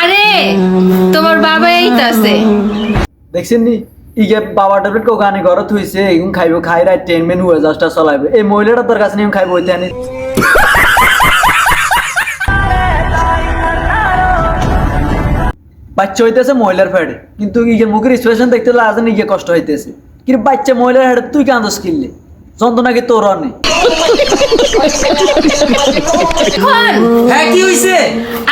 আরে তোমার বাবা এই তো আছে দেখছেন নি ইগে বাবা ট্যাবলেট কোকানি ঘর থুইছে এগুন খাইব খাই রাই টেন মেন হয়ে যাসটা চলাইবে। এই মহিলাটা তোর কাছে নিয়ে খাইব হইতে আনি বাচ্চা হইতেছে মহিলার ফেডে কিন্তু ইগের মুখের এক্সপ্রেশন দেখতে লাজ ইগে কষ্ট হইতেছে। কিন্তু বাচ্চা মহিলার হেডে তুই কান্দস কিনলে? যন্ত্রণা কি তোর নেই হ্যাঁ কি হইছে?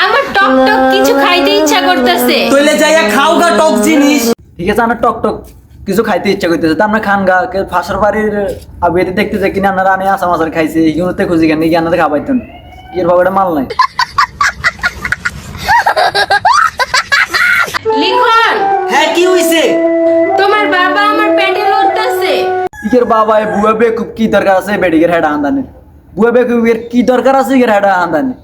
আমার টক টক কিছু খাইতে ইচ্ছা করতেছে। তইলে যাইয়া খাও গা টক জিনিস। ঠিক আছে আমার টক টক কিছু খাইতে ইচ্ছা করতেছে। তা আমরা খান গা ফাঁসর বাড়ির আবিয়াতে দেখতেছে কিনা আপনারা আনে আসা মাসার খাইছে এইগুলোতে খুঁজি কেন এই আনাতে খাবাইতেন। এর বাবাটা মাল নাই। লিখন হ্যাঁ কি হইছে? তোমার বাবা আমার পেটে লড়তেছে। ইকের বাবা বুয়া বেকুব কি দরকার আছে? বেডিকের হেডা আন্দানে বুয়া বেকুবের কি দরকার আছে? ইকের হেডা আন্দানে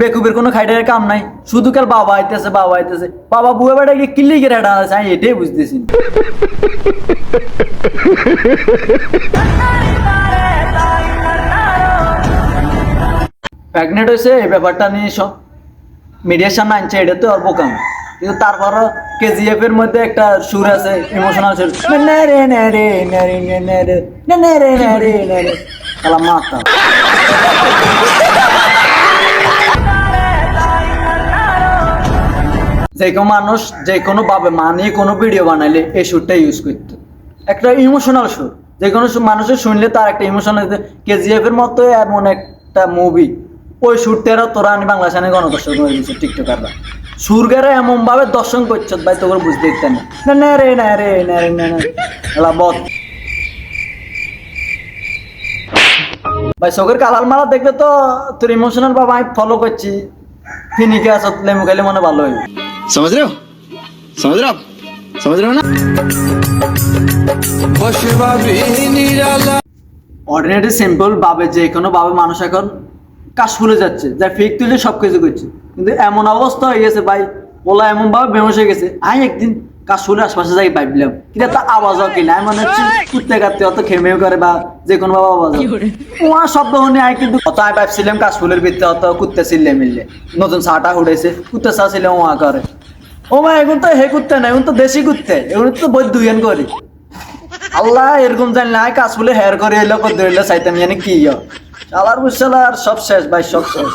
বেকুবের কোনো খাইটার কাম নাই। শুধু কাল বাবা আইতেছে বাবা আইতেছে। বাবা বুয়া বেটা কি কিল্লি হেডা আছে, আমি এটাই বুঝতেছি না। প্রেগনেন্ট হয়েছে, এই ব্যাপারটা নিয়ে সব মিডিয়ার সামনে আনছে এটা তো অল্প কাম কিন্তু তারপরও কেজিএফ এর মধ্যে একটা সুর আছে ইমোশনাল সুর। না যে কোনো মানুষ যে কোনো ভাবে মানিয়ে কোনো ভিডিও বানাইলে এই সুরটা ইউজ করতো। একটা ইমোশনাল সুর। যে কোনো মানুষের শুনলে তার একটা ইমোশনাল কেজিএফ এর মতো এমন একটা মুভি ওই সুরটারও তোরা আনি বাংলা সানে গণদর্শন করে দিচ্ছে টিকটকাররা সুরগারা এমন ভাবে দর্শন করছ, ভাই, তোকে বুঝতে দিতে না। না রে না রে না রে, না না বদ ভাই, চোখের কালার মালা দেখলে তো তোর ইমোশনাল বাবা আমি ফলো করছি। ফিনিকে আসত লেমু মনে ভালো হইবে। समझ रहे हो समझ रहे हो आप समझ रहे हो ना অর্ডিনারি সিম্পল ভাবে যে কোনো ভাবে মানুষ এখন কাশ ফুলে যাচ্ছে যা ফেক তুলে সব কিছু করছে কিন্তু এমন অবস্থা হয়ে গেছে ভাই ওলা এমন ভাবে বেমস হয়ে গেছে আমি একদিন কাশ ফুলে আশপাশে যাই ভাবলাম কিন্তু একটা আওয়াজ হয় কিনা আমি মনে হচ্ছে কুত্তে কাটতে অত খেমেও করে বা যে কোনো ভাবে আওয়াজ হয়। ওয়া শব্দ শুনে আমি কিন্তু অত আমি ভাবছিলাম কাশ ফুলের ভিতরে অত কুত্তে ছিললে মিললে নতুন চাটা উঠেছে কুত্তে চা ছিলাম ওয়া করে ও মা এখন তো হে কুত্তে না, এখন তো দেশি কুত্তে, এখন তো বই দুইজন করি। আল্লাহ, এরকম জানি না কাজ বলে হেয়ার করে এলো, কত এলো, চাইতাম জানি কি ইয়। চালার বুঝছালার সব শেষ, ভাই, সব শেষ।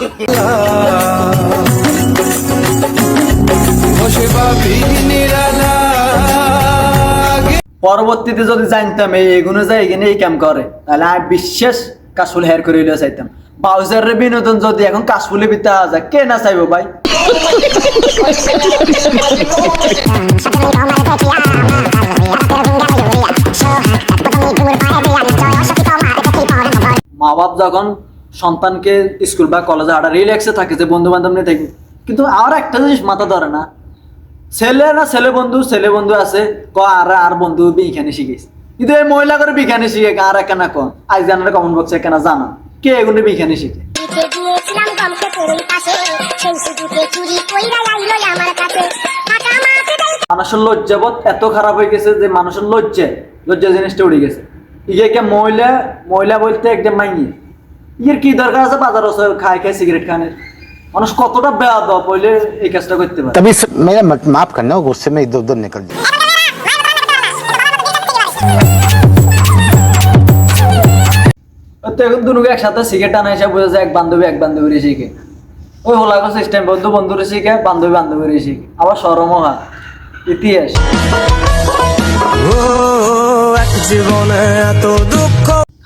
পরবর্তীতে যদি জানতাম এই এগুলো যাই এখানে এই কাম করে, তাহলে আমি বিশেষ কাশফুল হেয়ার করে এলো চাইতাম বাউজারের বিনোদন যদি এখন কাশফুলে বিতে যায়, কে না চাইব ভাই? মা বাপ যখন সন্তানকে স্কুল বা কলেজে আটা রিল্যাক্সে থাকে যে বন্ধু বান্ধব নিয়ে থাকবে কিন্তু আর একটা জিনিস মাথা ধরে না। ছেলে না ছেলে বন্ধু ছেলে বন্ধু আছে ক আর আর বন্ধু বিখানে শিখেছে কিন্তু এই মহিলা করে বিখানে শিখে আর একখানা কন আজ জানার কমন বক্সে কেনা জানা? কে এগুলো বিখানে শিখে? মানুষের লজ্জাবোধ এত খারাপ হয়ে গেছে যে মানুষের লজ্জা লজ্জা জিনিসটা উড়ে গেছে। ইয়েকে মহিলা মহিলা বলতে একদম মাইনি। ইয়ের কি দরকার আছে? বাজার খায় খায় সিগারেট খানের মানুষ কতটা বেয়াদ বলে এই কাজটা করতে পারে? তবে মাফ করনা গুসে মেয়ে দুধ নিকল যায় তো এখন দুনুকে একসাথে আনা এসে বোঝা যায় এক বান্ধবী এক বান্ধবীর শিখে। ওই সিস্টেম বন্ধু বন্ধুরে শিখে বান্ধবী বান্ধবীর শিখে। আবার ইতিহাস।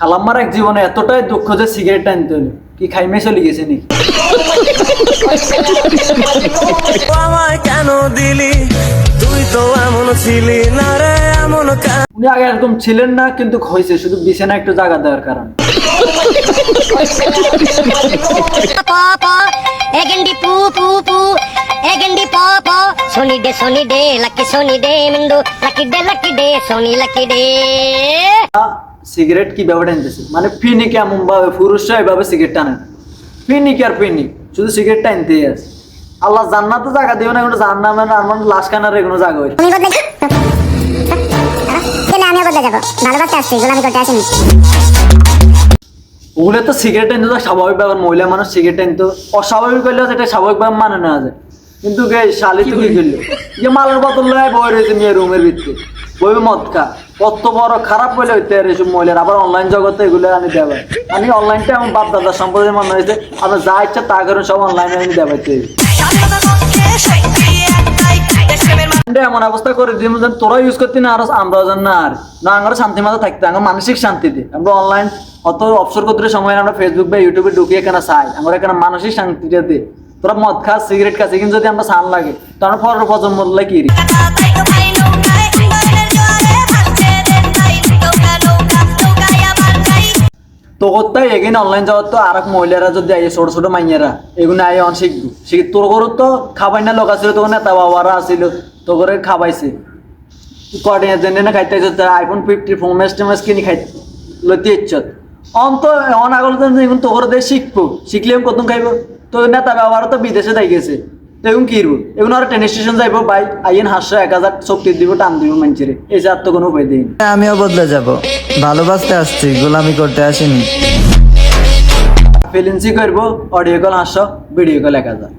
খালাম্মার এক জীবনে এতটাই দুঃখ যে সিগারেট টানতে হলো। কি খাইমে চলে গেছে নাকি? আমায় কেন দিলি? তুই তো এমন ছিলি না রে। এমন উনি আগে এরকম ছিলেন না কিন্তু হয়েছে। শুধু বিছানা একটু জায়গা দেওয়ার কারণে। প প এগেন্ডি পু পু পু এগেন্ডি প প সোনি ডে সোনি ডে লাকি সোনি ডে মিন্দু লাকি ডে লাকি ডে সোনি লাকি ডে সিগারেট কি ভাবে টানতেছে মানে ফিনিক এমন ভাবে পুরুষরা এভাবে সিগারেট টানে না। ফিনিক আর ফিনিক শুধু সিগারেট টানতেই আছে। আল্লাহ জান্নাতে জায়গা দিও না কোনো জান্নাত মানে আমার লাশ কানার কোনো জায়গা তুমি বদলে যাব। ভালোবাসা আসছি গোলামি করতে আসিনি। ওগুলো তো সিগারেট টাইন তো স্বাভাবিক ব্যাপার মহিলা মানুষ সিগারেট টাইন তো অস্বাভাবিক করলেও সেটা স্বাভাবিক ব্যাপার মানে নেওয়া যায় কিন্তু গে শালি তো কি করল? যে মালের বোতল লয় বই রয়েছে মেয়ে রুমের ভিতরে। বই মদ খা। কত বড় খারাপ বলে হইতে আর এসব মহিলার। আবার অনলাইন জগতে এগুলো আমি দেবাই আমি অনলাইনটা আমার বাপ দাদার সম্পর্কে মনে হয়েছে আপনার যা ইচ্ছা তা করেন সব অনলাইনে আমি দেবাইতে এটা এমন অবস্থা করে দিই যেন তোরা ইউজ করতে না, আর আমরা যেন না আর। না আমরা শান্তি মতো থাকতে আমরা মানসিক শান্তিতে আমরা অনলাইন অত অবসর করতে সময় আমরা ফেসবুক বা ইউটিউবে ঢুকে এখানে চাই? আমরা এখানে মানসিক শান্তিটা দে। তোরা মদ খাস সিগারেট খাস কিন্তু যদি আমরা সান লাগে, তো আমরা পরের প্রজন্ম কি তো কোথায়? এগিয়ে অনলাইন জগৎ তো আর এক মহিলারা যদি আইয়ে, ছোট ছোট মাইয়ারা এগুলো আইয়ে অন শিখব শিখ তোর ঘর তো খাবাই না, লোক আছিল তোর নেতা বাবারা আছিল। তো করে খাবাইছে কদিনের জন্য না খাইতে আইফোন ফিফটি ফোন ম্যাচ টেমাস কিনি খাই লইতে ইচ্ছত অন তো অন আগল এখন তো করে দিয়ে শিখব। শিখলে কত খাইব? তো নেতা বাবারা তো বিদেশে যাই গেছে। তো এখন কি এখন আর ট্রেন স্টেশন যাইবো। বাই আইন হাসশো এক হাজার শক্তি দিব টান দিব মানুষের। এই যে আর তো কোনো উপায় দিই আমিও বদলে যাব। ভালোবাসতে আসছি গোলামি করতে আসিনি। ফিলিংসি করব অডিও কল হাসশো ভিডিও কল এক হাজার।